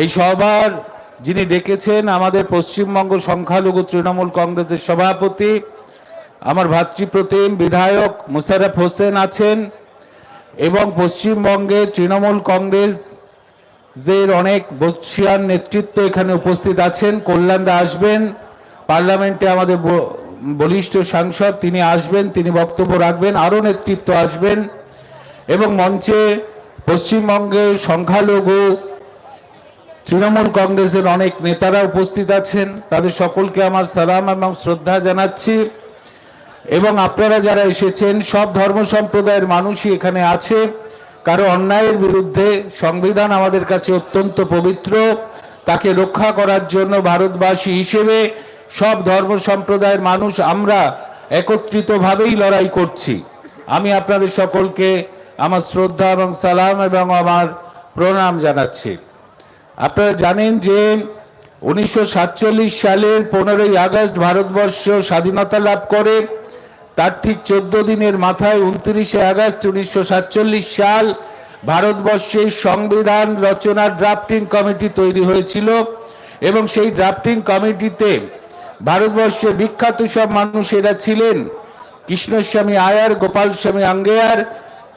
এই সভার যিনি ডেকেছেন আমাদের পশ্চিমবঙ্গ সংখ্যালঘু তৃণমূল কংগ্রেসের সভাপতি, আমার ভাতৃপ্রতিম বিধায়ক মুশারফ হোসেন আছেন এবং পশ্চিমবঙ্গে তৃণমূল কংগ্রেস যে অনেক বৎসিয়ান নেতৃত্ব এখানে উপস্থিত আছেন। কল্যাণদা আসবেন, পার্লামেন্টে আমাদের বলিষ্ঠ সাংসদ তিনি আসবেন, তিনি বক্তব্য রাখবেন, আরও নেতৃত্ব আসবেন এবং মঞ্চে পশ্চিমবঙ্গের সংখ্যালঘু তৃণমূল কংগ্রেসের অনেক নেতারা উপস্থিত আছেন। তাদের সকলকে আমার সালাম এবং শ্রদ্ধা জানাচ্ছি। এবং আপনারা যারা এসেছেন, সব ধর্ম সম্প্রদায়ের মানুষই এখানে আছে। কারও অন্যায়ের বিরুদ্ধে সংবিধান আমাদের কাছে অত্যন্ত পবিত্র। তাকে রক্ষা করার জন্য ভারতবাসী হিসেবে সব ধর্ম সম্প্রদায়ের মানুষ আমরা একত্রিতভাবেই লড়াই করছি। আমি আপনাদের সকলকে আমার শ্রদ্ধা এবং সালাম এবং আমার প্রণাম জানাচ্ছি। আপনারা জানেন যে উনিশশো সাতচল্লিশ সালের পনেরোই আগস্ট ভারতবর্ষ স্বাধীনতা লাভ করে, তার ঠিক চোদ্দ দিনের মাথায় উনত্রিশে আগস্ট উনিশশো সাতচল্লিশ সাল ভারতবর্ষের সংবিধান রচনার ড্রাফটিং কমিটি তৈরি হয়েছিল এবং সেই ড্রাফটিং কমিটিতে ভারতবর্ষের বিখ্যাত সব মানুষেরা ছিলেন। কৃষ্ণস্বামী আয়ার গোপাল স্বামী আঙ্গেয়ার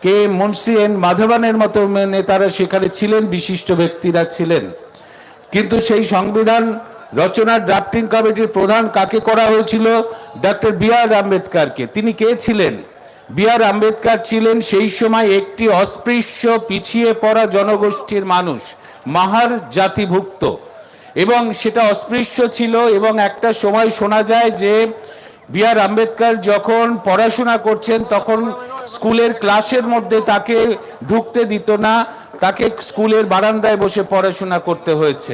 কে মুন্সি এন মাধবানের মতো নেতারা সেখানে ছিলেন, বিশিষ্ট ব্যক্তিরা ছিলেন। কিন্তু সেই সংবিধান রচনার ড্রাফটিং কমিটির প্রধান কাকে করা হয়েছিল? ডক্টর বি আর আম্বেদকারকে। তিনি কে ছিলেন? বি আর আম্বেদকার ছিলেন সেই সময় একটি অস্পৃশ্য, পিছিয়ে পড়া জনগোষ্ঠীর মানুষ, মাহার জাতিভুক্ত। এবং সেটা অস্পৃশ্য ছিল এবং একটা সময় শোনা যায় যে বি আর আম্বেদকর যখন পড়াশোনা করছেন, তখন স্কুলের ক্লাসের মধ্যে তাকে ঢুকতে দিত না, তাকে স্কুলের বারান্দায় বসে পড়াশোনা করতে হয়েছে।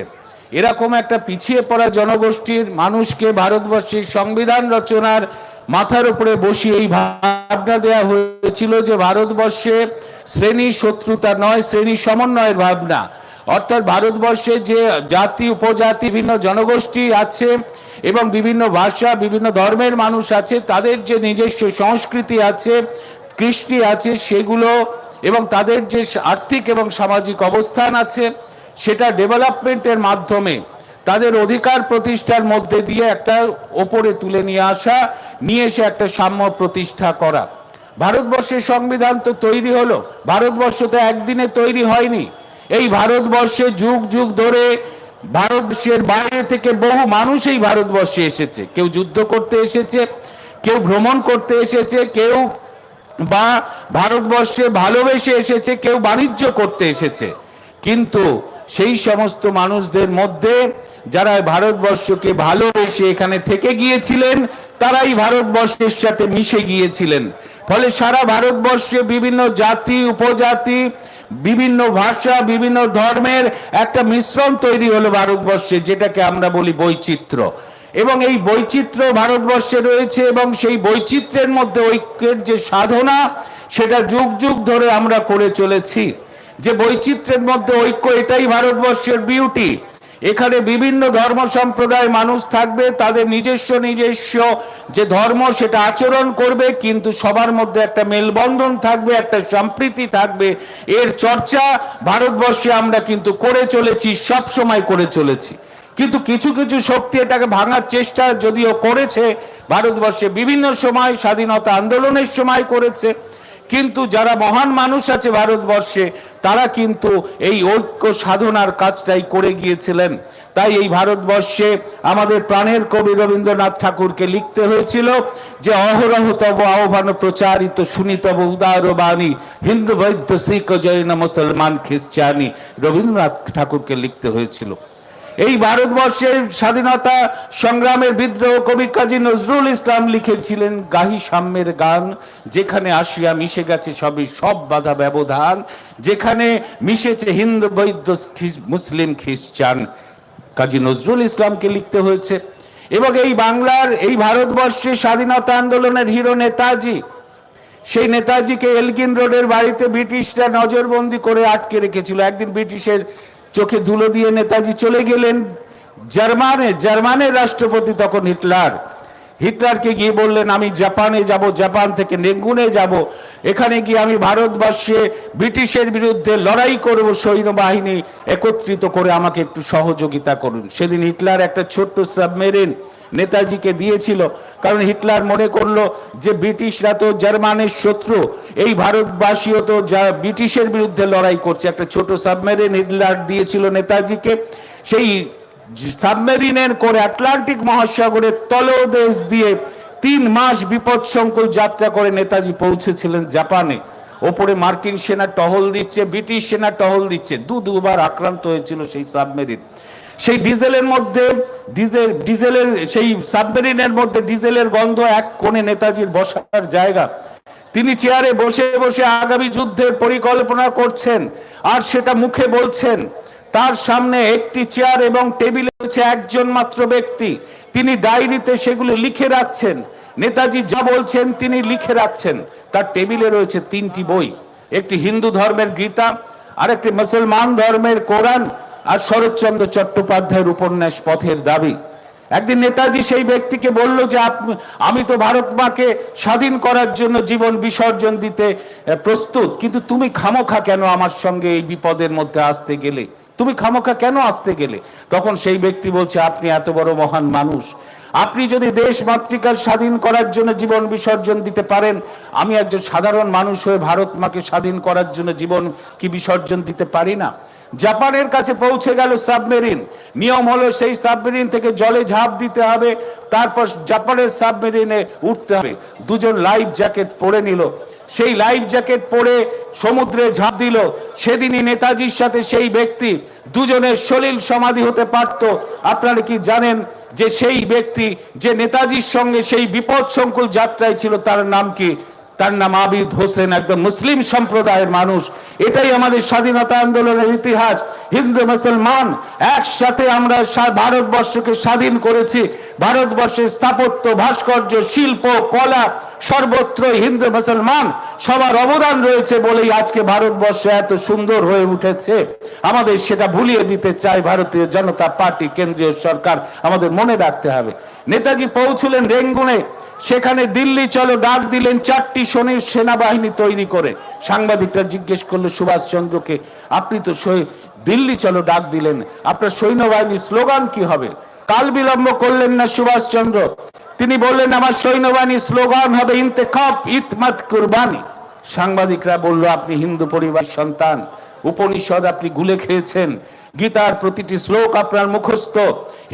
এরকম একটা পিছিয়ে পড়া জনগোষ্ঠীর মানুষকে ভারতবর্ষের সংবিধান রচনার মাথার উপরে বসিয়ে এই ভাবনা দেওয়া হয়েছিল যে ভারতবর্ষে শ্রেণি শত্রুতা নয়, শ্রেণি সমন্বয়ের ভাবনা। অর্থাৎ ভারতবর্ষে যে জাতি, উপজাতি, বিভিন্ন জনগোষ্ঠী আছে এবং বিভিন্ন ভাষা, বিভিন্ন ধর্মের মানুষ আছে, তাদের যে নিজস্ব সংস্কৃতি আছে কৃষ্টি আছে, সেগুলো এবং তাদের যে আর্থিক এবং সামাজিক অবস্থান আছে, সেটা ডেভেলপমেন্টের মাধ্যমে তাদের অধিকার প্রতিষ্ঠার মধ্যে দিয়ে একটা ওপরে তুলে নিয়ে আসা, নিয়ে এসে একটা সাম্য প্রতিষ্ঠা করা। ভারতবর্ষের সংবিধান তো তৈরি হলো। ভারতবর্ষ তো একদিনে তৈরি হয়নি। এই ভারতবর্ষে যুগ যুগ ধরে ভারতবর্ষের বাইরে থেকে বহু মানুষ এই ভারতবর্ষে এসেছে। কেউ যুদ্ধ করতে এসেছে, কেউ ভ্রমণ করতে এসেছে, কেউ বা ভারতবর্ষে ভালোবেসে এসেছে, কেউ বাণিজ্য করতে এসেছে। কিন্তু সেই সমস্ত মানুষদের মধ্যে যারা ভারতবর্ষকে ভালোবেসে এখানে থেকে গিয়েছিলেন, তারাই ভারতবর্ষের সাথে মিশে গিয়েছিলেন। ফলে সারা ভারতবর্ষে বিভিন্ন জাতি, উপজাতি, বিভিন্ন ভাষা, বিভিন্ন ধর্মের একটা মিশ্রণ তৈরি হলো ভারতবর্ষে, যেটাকে আমরা বলি বৈচিত্র্য। এবং এই বৈচিত্র্য ভারতবর্ষে রয়েছে এবং সেই বৈচিত্র্যের মধ্যে ঐক্যের যে সাধনা, সেটা যুগ যুগ ধরে আমরা করে চলেছি। যে বৈচিত্র্যের মধ্যে ঐক্য, এটাই ভারতবর্ষের বিউটি এখানে বিভিন্ন ধর্ম সম্প্রদায় মানুষ থাকবে, তাদের নিজস্ব নিজস্ব যে ধর্ম, সেটা আচরণ করবে, কিন্তু সবার মধ্যে একটা মেলবন্ধন থাকবে, একটা সম্প্রীতি থাকবে। এর চর্চা ভারতবর্ষে আমরা কিন্তু করে চলেছি সব সময় করে চলেছি। কিন্তু কিছু কিছু শক্তি এটাকে ভাঙার চেষ্টা যদিও করেছে, ভারতবর্ষে বিভিন্ন সময় স্বাধীনতা আন্দোলনের সময় করেছে, কিন্তু যারা মহান মানুষ আছে ভারতবর্ষে, তারা কিন্তু এই ঐক্য সাধনার কাজটাই করে গিয়েছিলেন। তাই এই ভারতবর্ষে আমাদের প্রাণের কবি রবীন্দ্রনাথ ঠাকুরকে লিখতে হয়েছিল যে, অহরহ তব আহ্বান প্রচারিত শুনিতব উদার বাণী, হিন্দু বৈদ্য শিখ জৈন মুসলমান খ্রিস্টানি। রবীন্দ্রনাথ ঠাকুরকে লিখতে হয়েছিল। এই ভারতবর্ষের স্বাধীনতা সংগ্রামের বিদ্রোহ কবি কাজী নজরুল ইসলাম লিখেছিলেন, গাহি সাম্যের গান, যেখানে আসিয়া মিশে গেছে সবই সব বাধা ব্যবধান, যেখানে মিশেছে হিন্দু, বৈদ্য মুসলিম, খ্রিস্টান। কাজী নজরুল ইসলামকে লিখতে হয়েছে। এবং এই বাংলার, এই ভারতবর্ষের স্বাধীনতা আন্দোলনের হিরো নেতাজি, সেই নেতাজিকে এলগিন রোডের বাড়িতে ব্রিটিশরা নজরবন্দি করে আটকে রেখেছিল। একদিন ব্রিটিশের চোখে ধুলো দিয়ে নেতাজি চলে গেলেন। জার্মানে জার্মানের রাষ্ট্রপতি তখন হিটলার। হিটলারকে গিয়ে বললেন, আমি জাপানে যাব, জাপান থেকে নেগুনে যাব। এখানে গিয়ে আমি ভারতবর্ষে ব্রিটিশের বিরুদ্ধে লড়াই করব, সৈন্যবাহিনী একত্রিত করে আমাকে একটু সহযোগিতা করুন। সেদিন হিটলার একটা ছোট্ট সাবমেরিন নেতাজিকে দিয়েছিল, কারণ হিটলার মনে করল যে ব্রিটিশরা তো জার্মানের শত্রু, এই ভারতবাসীও তো যা ব্রিটিশের বিরুদ্ধে লড়াই করছে। একটা ছোট সাবমেরিন হিটলার দিয়েছিল নেতাজিকে। সেই সাবমেরিনের করে আটলান্টিক মহাসাগরের তলদেশ দিয়ে তিন মাস বিপদসংকুল যাত্রা করে নেতাজি পৌঁছেছিলেন জাপানে। ওপরে মার্কিন সেনা টহল দিচ্ছে, ব্রিটিশ সেনা টহল দিচ্ছে। দু দুবার আক্রান্ত হয়েছিল সেই সাবমেরিন। সেই ডিজেলের মধ্যে ডিজেল, ডিজেলের, সেই সাবমেরিনের মধ্যে ডিজেলের গন্ধ এক কোণে নেতাজির বসার জায়গা। তিনি চেয়ারে বসে বসে আগামী যুদ্ধের পরিকল্পনা করছেন, আর সেটা মুখে বলছেন। তার সামনে একটি চেয়ার এবং টেবিলে রয়েছে একজন মাত্র ব্যক্তি। তিনি ডায়েরিতে সেগুলো লিখে রাখছেন। নেতাজি যা বলছেন তিনি লিখে রাখছেন। তার টেবিলে রয়েছে তিনটি বই। একটি হিন্দু ধর্মের গীতা, আরেকটি মুসলমান ধর্মের কোরআন আর শরৎচন্দ্র চট্টোপাধ্যায়ের উপন্যাস পথের দাবি। একদিন নেতাজি সেই ব্যক্তিকে বলল যে আমি তো ভারত মাকে স্বাধীন করার জন্য জীবন বিসর্জন দিতে প্রস্তুত। কিন্তু তুমি খামোখা কেন আমার সঙ্গে এই বিপদের মধ্যে আসতে গেলে? তুমি খামোখা কেন আসতে গেলে? তখন সেই ব্যক্তি বলছে, আপনি এত বড় মহান মানুষ। আপনি যদি দেশ মাতৃকার স্বাধীন করার জন্য জীবন বিসর্জন দিতে পারেন, আমি একজন সাধারণ মানুষ হয়ে ভারত মাকে স্বাধীন করার জন্য জীবন কি বিসর্জন দিতে পারি না? জাপানের কাছে পৌঁছে গেল সাবমেরিন। নিয়ম হলো সেই সাবমেরিন থেকে জলে ঝাঁপ দিতে হবে, তারপর জাপানের সাবমেরিনে উঠতে হবে। দুজন লাইফ জ্যাকেট পরে নিল। সেই লাইফ জ্যাকেট পরে সমুদ্রে ঝাঁপ দিল। সেদিনই নেতাজির সাথে সেই ব্যক্তি, দুজনের সলিল সমাধি হতে পারত। আপনারা কি জানেন যে সেই ব্যক্তি, যে নেতাজির সঙ্গে সেই বিপদ সংকুল যাত্রায় ছিল, তার নাম কি? তার নাম আবিদ হোসেন, একদম মুসলিম সম্প্রদায়ের মানুষ। এটাই আমাদের স্বাধীনতা আন্দোলনের ইতিহাস। হিন্দু, মুসলমান, একসাথে আমরা ভারতবর্ষকে স্বাধীন করেছি। ভারতবর্ষের স্থাপত্য, ভাস্কর্য, শিল্প, কলা সর্বত্র হিন্দু মুসলমান, সবার অবদান রয়েছে বলেই আজকে ভারতবর্ষ এত সুন্দর হয়ে উঠেছে। আমাদের সেটা ভুলিয়ে দিতে চায় ভারতীয় জনতা পার্টি, কেন্দ্রীয় সরকার, আমাদের মনে রাখতে হবে। নেতাজি পৌঁছলেন রেঙ্গুনে, সেখানে দিল্লি, চলো ডাক দিলেন চারটি শনির সেনাবাহিনী তৈরি করে। সাংবাদিকরা জিজ্ঞেস করল, সুভাষচন্দ্রকে, আপনি তো দিল্লি চলো ডাক দিলেন, আপনার সৈন্যবাহিনীর স্লোগান কি হবে? কাল বিলম্ব করলেন না সুভাষচন্দ্র তিনি বললেন, আমার সৈন্যবাহিনী স্লোগান হবে ইন্তেখাব ইতমাত কুরবানি। সাংবাদিকরা বলল, আপনি হিন্দু পরিবার সন্তান। উপনিষদ আপনি গুলে খেয়েছেন। গীতার প্রতিটি শ্লোক আপনার মুখস্থ।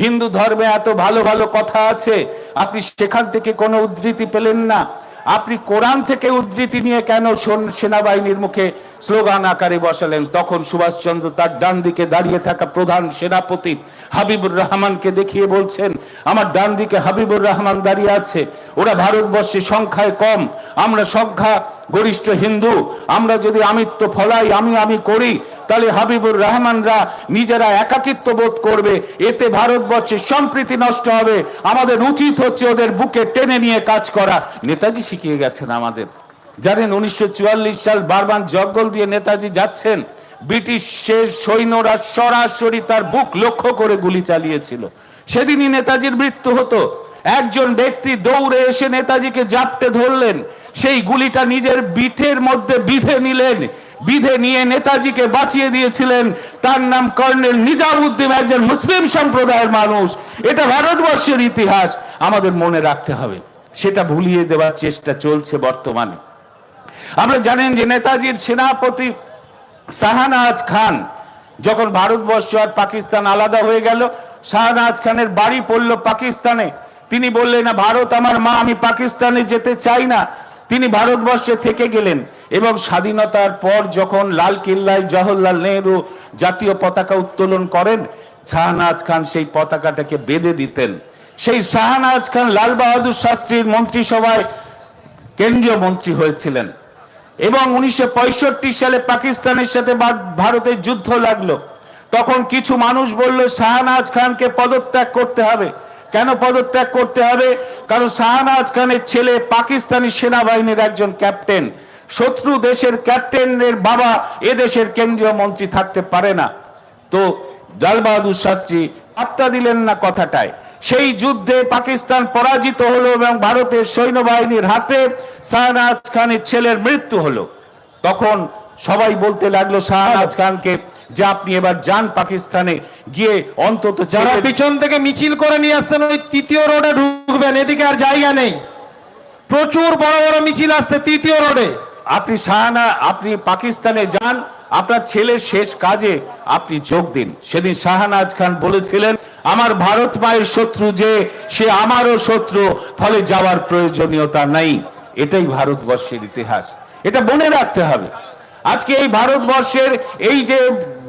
হিন্দু ধর্মে এত ভালো ভালো কথা আছে। আপনি সেখান থেকে কোনো উদ্ধৃতি পেলেন না। আপনি কোরআন থেকে উদ্ধৃতি নিয়ে কেন সন- সেনাবাহিনীর মুখে স্লোগান আকারে বসালেন? তখন সুভাষচন্দ্র তার ডান দিকে দাঁড়িয়ে থাকা প্রধান সেনাপতি হাবিবুর রহমানকে দেখিয়ে বলছেন, আমার ডান দিকে হাবিবুর রহমান দাঁড়িয়ে আছে। ওরা ভারতবর্ষে সংখ্যায় কম। আমরা সংখ্যা গরিষ্ঠ হিন্দু। আমরা যদি আমিত্ব ফলাই, আমি আমি করি, তাহলে হাবিবুর রহমানরা নিজেরা একাকিত্ব বোধ করবে। এতে ভারতবর্ষের সম্প্রীতি নষ্ট হবে। আমাদের উচিত হচ্ছে ওদের বুকে টেনে নিয়ে কাজ করা। নেতাজি শিখিয়ে গেছেন আমাদের। জানেন, উনিশশো চুয়াল্লিশ সাল বারবার জঙ্গল দিয়ে নেতাজি যাচ্ছেন। ব্রিটিশের সৈন্যরা সরাসরি তার বুক লক্ষ্য করে গুলি চালিয়েছিল। সেদিনই নেতাজির মৃত্যু হতো। একজন ব্যক্তি দৌড়ে এসে নেতাজিকে জাপটে ধরলেন। সেই গুলিটা নিজের বিঠের মধ্যে বিধে নিলেন। বিধে নিয়ে নেতাজিকে বাঁচিয়ে দিয়েছিলেন। তার নাম কর্নেল নিজামুদ্দিন, একজন মুসলিম সম্প্রদায়ের মানুষ। এটা ভারতবর্ষের ইতিহাস। আমাদের মনে রাখতে হবে, সেটা ভুলিয়ে দেওয়ার চেষ্টা চলছে বর্তমানে। আমরা জানেন যে নেতাজির সেনাপতি শাহনাজ খান, যখন ভারতবর্ষ আর পাকিস্তান আলাদা হয়ে গেল শাহনাজ খানের বাড়ি পড়ল পাকিস্তানে। তিনি বললেন, না, ভারত আমার মা, আমি পাকিস্তানে যেতে চাই না। তিনি ভারতবর্ষে থেকে গেলেন এবং স্বাধীনতার পর যখন লাল কিল্লায় জওহরলাল নেহরু জাতীয় পতাকা উত্তোলন করেন, শাহনাজ খান সেই পতাকাটাকে বেঁধে দিতেন। সেই শাহনাজ খান লাল বাহাদুর শাস্ত্রীর মন্ত্রিসভায় কেন্দ্রীয় মন্ত্রী হয়েছিলেন এবং উনিশশো পঁয়ষট্টি সালে পাকিস্তানের সাথে ভারতের যুদ্ধ লাগল। তখন কিছু মানুষ বলল, শাহনাজ খানকে পদত্যাগ করতে হবে। কেন পদত্যাগ করতে হবে? কারণ শাহনাজ খানের ছেলে পাকিস্তানি সেনাবাহিনীর একজন ক্যাপ্টেন। শত্রু দেশের ক্যাপ্টেনের বাবা এ দেশের কেন্দ্রীয় মন্ত্রী থাকতে পারে না। তো লাল বাহাদুর শাস্ত্রী পাত্তা দিলেন না কথাটায়। সেই যুদ্ধে পাকিস্তান পরাজিত হলো এবং ভারতের সৈন্যবাহিনীর হাতে শাহনাজ খানের ছেলের মৃত্যু হলো। তখন সবাই বলতে লাগল শাহনাজ খানকে যে আপনি এবার যান পাকিস্তানে গিয়ে অন্তত যারা পিছন থেকে মিছিল করে নিয়ে আসছেন ওই তৃতীয় রোডে ঢুকবেন এদিকে আর জায়গা নেই। প্রচুর বড় বড় মিছিল আসছে তৃতীয় রোডে। আপনি শাহানা আপনি পাকিস্তানে যান আপনার ছেলের শেষ কাজে আপনি যোগ দিন। সেদিন শাহানাজ খান বলেছিলেন আমার ভারত মায়ের শত্রু যে সে আমারও শত্রু ফলে যাওয়ার প্রয়োজনীয়তা নাই। এটাই ভারতবর্ষের ইতিহাস। এটা মনে রাখতে হবে। আজকে এই ভারতবর্ষের এই যে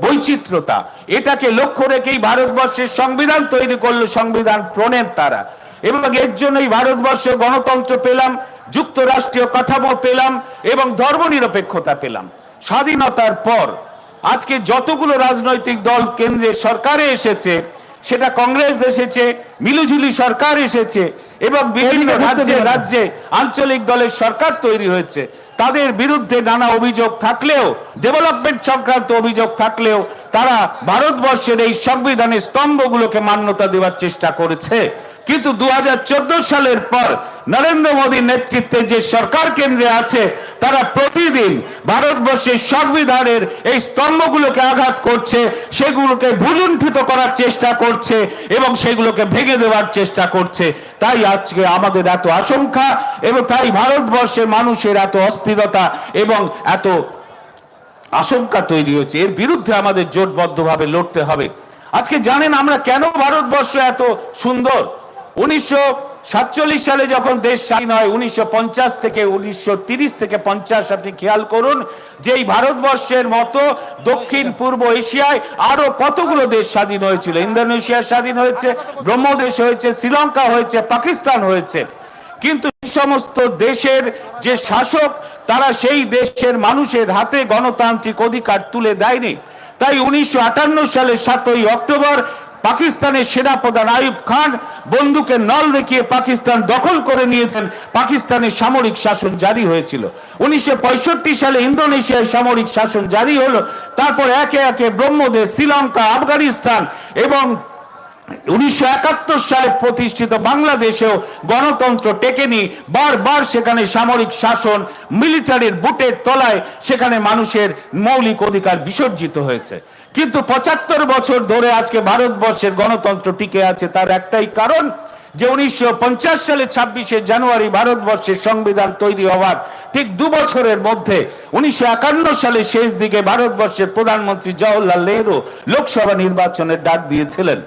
বৈচিত্র্যতা এটাকে লক্ষ্য রেখেই ভারতবর্ষের সংবিধান তৈরি করল সংবিধান প্রণেত তারা। এবং এর জন্যই ভারতবর্ষে গণতন্ত্র পেলাম যুক্তরাষ্ট্রীয় কাঠামো পেলাম এবং ধর্মনিরপেক্ষতা পেলাম। স্বাধীনতার পর আজকে যতগুলো রাজনৈতিক দল কেন্দ্রে সরকারে এসেছে সেটা কংগ্রেস এসেছে মিলুঝুলি সরকার এসেছে এবং বিভিন্ন রাজ্যে রাজ্যে আঞ্চলিক দলের সরকার তৈরি হয়েছে। তাদের বিরুদ্ধে নানা অভিযোগ থাকলেও ডেভেলপমেন্ট সংক্রান্ত অভিযোগ থাকলেও, তারা ভারতবর্ষের এই সংবিধানের স্তম্ভগুলোকে মান্যতা দেওয়ার চেষ্টা করেছে। কিন্তু দু হাজার চোদ্দ সালের পর নরেন্দ্র মোদীর নেতৃত্বে যে সরকার কেন্দ্রে আছে, তারা প্রতিদিন ভারতবর্ষের সংবিধানের এই স্তম্ভগুলোকে আঘাত করছে, সেগুলোকে ভুলুণ্ঠিত করার চেষ্টা করছে এবং সেগুলোকে ভেঙে দেওয়ার চেষ্টা করছে। তাই আজকে আমাদের এত আশঙ্কা এবং তাই ভারতবর্ষের মানুষের এত অস্থিরতা এবং এত আশঙ্কা তৈরি হয়েছে। এর বিরুদ্ধে আমাদের জোটবদ্ধভাবে লড়তে হবে। আজকে জানেন আমরা কেন ভারতবর্ষ এত সুন্দর? সাতচল্লিশ সালে যখন দেশ স্বাধীন হয়, উনিশশো পঞ্চাশ থেকে উনিশশো থেকে পঞ্চাশ আপনি খেয়াল করুন ভারতবর্ষের মতো দক্ষিণ পূর্ব এশিয়ায় আরও কতগুলো দেশ স্বাধীন হয়েছিল? ইন্দোনেশিয়া স্বাধীন হয়েছে, ব্রহ্মদেশ হয়েছে, শ্রীলঙ্কা হয়েছে, পাকিস্তান হয়েছে। কিন্তু সমস্ত দেশের যে শাসক, তারা সেই দেশের মানুষের হাতে গণতান্ত্রিক অধিকার তুলে দেয়নি। তাই উনিশশো সালের সাতই অক্টোবর পাকিস্তানের সেনাপ্রধান আয়ুব খান বন্দুকের নল দেখিয়ে পাকিস্তান দখল করে নিয়েছেন। পাকিস্তানের সামরিক শাসন জারি হয়েছিল। উনিশশো পঁয়ষট্টি সালে ইন্দোনেশিয়ায় সামরিক শাসন জারি হলো। তারপর একে একে ব্রহ্মদেশ, শ্রীলঙ্কা, আফগানিস্তান এবং উনিশশো একাত্তর সালে প্রতিষ্ঠিত বাংলাদেশেও গণতন্ত্র টেকেনি, বারবার সেখানে সামরিক শাসন, মিলিটারির বুটের তলায় সেখানে মানুষের মৌলিক অধিকার বিসর্জিত হয়েছে। কিন্তু পঁচাত্তর বছর ধরে আজকে ভারতবর্ষের গণতন্ত্র টিকে আছে তার একটাই কারণ যে উনিশশো পঞ্চাশ সালে ছাব্বিশে জানুয়ারি ভারতবর্ষের সংবিধান তৈরি হওয়ার ঠিক দু বছরের মধ্যে উনিশশো সালের শেষ দিকে ভারতবর্ষের প্রধানমন্ত্রী জওহরলাল নেহরু লোকসভা নির্বাচনের ডাক দিয়েছিলেন।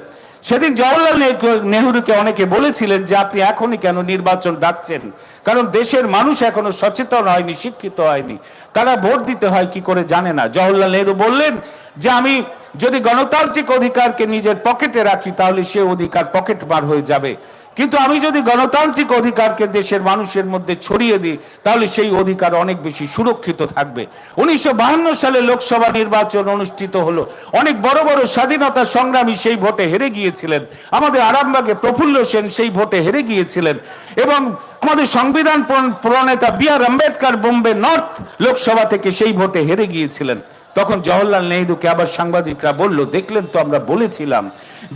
সেদিন জওয়াহরলাল নেহরু- নেহরুকে অনেকে বলেছিলেন যে আপনি এখনই কেন নির্বাচন ডাকছেন? কারণ দেশের মানুষ এখনও সচেতন হয়নি, শিক্ষিত হয়নি। তারা ভোট দিতে হয়, কি করে জানে না? জওয়াহরলাল নেহরু বললেন যে আমি যদি গণতান্ত্রিক অধিকারকে নিজের পকেটে রাখি, তাহলে সে অধিকার পকেট বার হয়ে যাবে। কিন্তু আমি যদি গণতান্ত্রিক অধিকারকে দেশের মানুষের মধ্যে ছড়িয়ে দিই, তাহলে সেই অধিকার অনেক বেশি সুরক্ষিত থাকবে। উনিশশো সালে লোকসভা নির্বাচন অনুষ্ঠিত হলো। অনেক বড় বড় স্বাধীনতা সংগ্রামী সেই ভোটে হেরে গিয়েছিলেন। আমাদের আরামবাগে প্রফুল্ল সেন সেই ভোটে হেরে গিয়েছিলেন। এবং আমাদের সংবিধান প্রণেতা B R Ambedkar Bombay north Lok Sabha থেকে সেই ভোটে হেরে গিয়েছিলেন। তখন জওহরলাল নেহরুকে আবার সাংবাদিকরা বলল, দেখলেন তো আমরা বলেছিলাম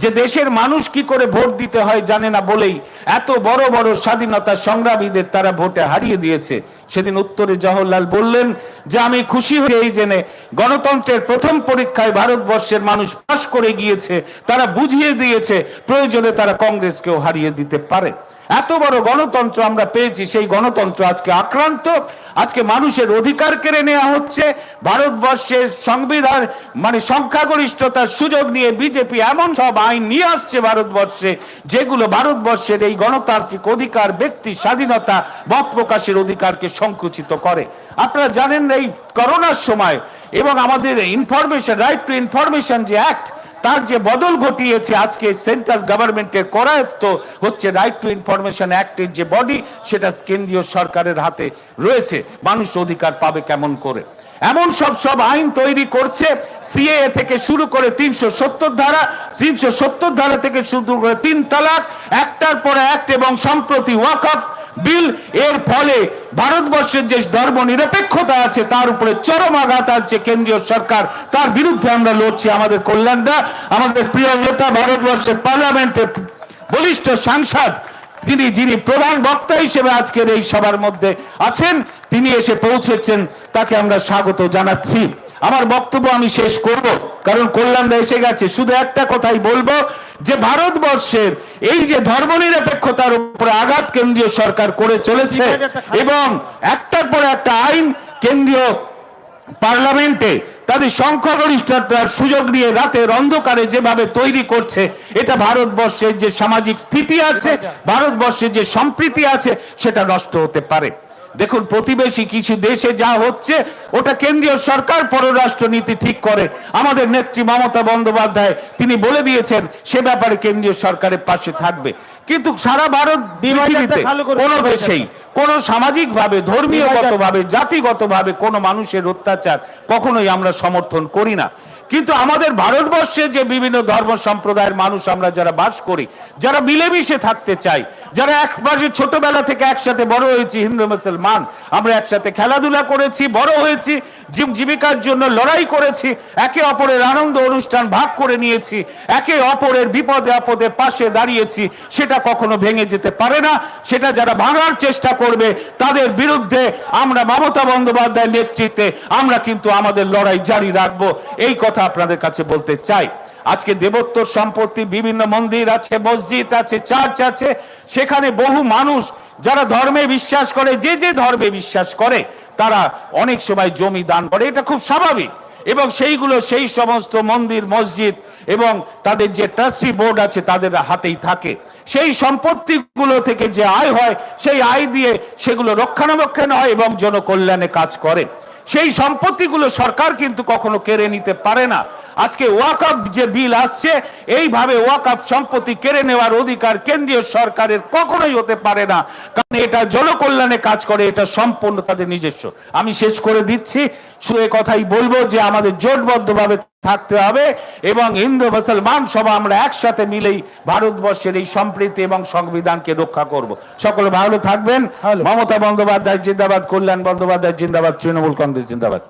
যে দেশের মানুষ কি করে ভোট দিতে হয় জানে না বলেই এত বড় বড় স্বাধীনতা সংগ্রামীদের তারা ভোটে হারিয়ে দিয়েছে। সেদিন উত্তরে জওহরলাল বললেন যে, আমি খুশি হয়ে এই জেনে গণতন্ত্রের প্রথম পরীক্ষায় ভারতবর্ষের মানুষ পাশ করে গিয়েছে। তারা বুঝিয়ে দিয়েছে, প্রয়োজনে তারা কংগ্রেসকেও হারিয়ে দিতে পারে। এত বড় গণতন্ত্র আমরা পেয়েছি, সেই গণতন্ত্র আজকে আক্রান্ত। আজকে মানুষের অধিকার কেড়ে নেওয়া হচ্ছে। ভারতবর্ষের সংবিধান মানে সংখ্যাগরিষ্ঠতার সুযোগ নিয়ে বিজেপি এমন সব আইন নিয়ে আসছে ভারতবর্ষে, যেগুলো ভারতবর্ষের এই গণতান্ত্রিক অধিকার, ব্যক্তি স্বাধীনতা, মত প্রকাশের অধিকারকে সংকুচিত করে। আপনারা জানেন এই করোনার সময় এবং আমাদের ইনফরমেশন রাইট টু ইনফরমেশন যে অ্যাক্ট তার যে বদল ঘটিয়েছে, আজকে সেন্ট্রাল গভর্নমেন্টের করায়ত্ত হচ্ছে রাইট টু ইনফরমেশন অ্যাক্টের যে বডি সেটা কেন্দ্রীয় সরকারের হাতে রয়েছে। মানুষ অধিকার পাবে কেমন করে? এমন সব সব আইন তৈরি করছে সিএ থেকে শুরু করে তিনশো সত্তর ধারা, তিনশো সত্তর ধারা থেকে শুরু করে তিন তালাক, একটার পর এক এবং সম্প্রতি ওয়াকআপ বিল। এর ফলে ভারতবর্ষের যে ধর্ম নিরপেক্ষতা আছে, তার উপরে চরম আঘাত আছে কেন্দ্রীয় সরকার। তার বিরুদ্ধে আমরা লড়ছি আমাদের কল্যাণদা আমাদের প্রিয় নেতা, ভারতবর্ষের পার্লামেন্টে বলিষ্ঠ সাংসদ, তিনি যিনি প্রধান বক্তা হিসেবে আজকের এই সভার মধ্যে আছেন, তিনি এসে পৌঁছেছেন, তাকে আমরা স্বাগত জানাচ্ছি। আমার বক্তব্য আমি শেষ করব কারণ কল্যাণদা এসে গেছে। শুধু একটা কথাই বলব যে ভারতবর্ষের এই যে ধর্মনিরপেক্ষতার উপরে আঘাত কেন্দ্রীয় সরকার করে চলেছে এবং একটার পর একটা আইন কেন্দ্রীয় পার্লামেন্টে তাদের সংখ্যাগরিষ্ঠতার সুযোগ নিয়ে রাতের অন্ধকারে যেভাবে তৈরি করছে এটা ভারতবর্ষের যে সামাজিক স্থিতি আছে। ভারতবর্ষের যে সম্প্রীতি আছে সেটা নষ্ট হতে পারে। দেখুন প্রতিবেশী কিছু দেশে যা হচ্ছে ওটা কেন্দ্রীয় সরকার পররাষ্ট্র নীতি ঠিক করে। আমাদের নেত্রী মমতা বন্দ্যোপাধ্যায় তিনি বলে দিয়েছেন সে ব্যাপারে কেন্দ্রীয় সরকারের পাশে থাকবে। কিন্তু সারা ভারত পৃথিবীতে কোনো দেশেই কোন সামাজিক ভাবে ধর্মীয়গত ভাবে জাতিগত ভাবে কোন মানুষের অত্যাচার কখনোই আমরা সমর্থন করি না। কিন্তু আমাদের ভারতবর্ষে যে বিভিন্ন ধর্ম সম্প্রদায়ের মানুষ আমরা যারা বাস করি, যারা মিলেমিশে থাকতে চাই, যারা এক পাশে ছোটবেলা থেকে একসাথে বড় হয়েছি, হিন্দু, মুসলমান, আমরা একসাথে খেলাধুলা করেছি, বড় হয়েছি, জীব জীবিকার জন্য লড়াই করেছি, একে অপরের আনন্দ অনুষ্ঠান ভাগ করে নিয়েছি, একে অপরের বিপদে আপদে পাশে দাঁড়িয়েছি, সেটা কখনো ভেঙে যেতে পারে না, সেটা যারা ভাঙার চেষ্টা করবে, তাদের বিরুদ্ধে আমরা মমতা বন্দ্যোপাধ্যায়ের নেতৃত্বে আমরা কিন্তু আমাদের লড়াই জারি রাখব। এই কথা আপনাদের কাছে বলতে চাই। আজকে দেবোত্তর সম্পত্তি, বিভিন্ন মন্দির আছে, মসজিদ আছে, চার্চ আছে, সেখানে বহু মানুষ যারা ধর্মে বিশ্বাস করে, যে যে ধর্মে বিশ্বাস করে, তারা অনেক সময় জমি দান করে। এটা খুব স্বাভাবিক। এবং সেইগুলো সেই সমস্ত মন্দির, মসজিদ এবং তাদের যে ট্রাস্টি বোর্ড আছে তাদের হাতেই থাকে। সেই সম্পত্তিগুলো থেকে যে আয় হয়, সেই আয় দিয়ে সেগুলো রক্ষণাবেক্ষণ হয় এবং জনকল্যাণে কাজ করে। সেই সম্পত্তিগুলো সরকার কিন্তু কখনো কেড়ে নিতে পারে না। আজকে ওয়াকআপ যে বিল আসছে এইভাবে ওয়াকআপ সম্পত্তি কেড়ে নেওয়ার অধিকার কেন্দ্রীয় সরকারের কখনোই হতে পারে না। কারণ এটা জনকল্যাণে কাজ করে এটা সম্পূর্ণ তাদের নিজস্ব। আমি শেষ করে দিচ্ছি শুধু কথাই বলব যে আমাদের জোটবদ্ধভাবে থাকতে হবে এবং হিন্দু মুসলমান সব আমরা একসাথে মিলেই ভারতবর্ষের এই সম্প্রীতি এবং সংবিধানকে রক্ষা করব। সকলে ভালো থাকবেন। মমতা বন্দ্যোপাধ্যায় জিন্দাবাদ কল্যাণ বন্দ্যোপাধ্যায় জিন্দাবাদ তৃণমূল কংগ্রেস জিন্দাবাদ।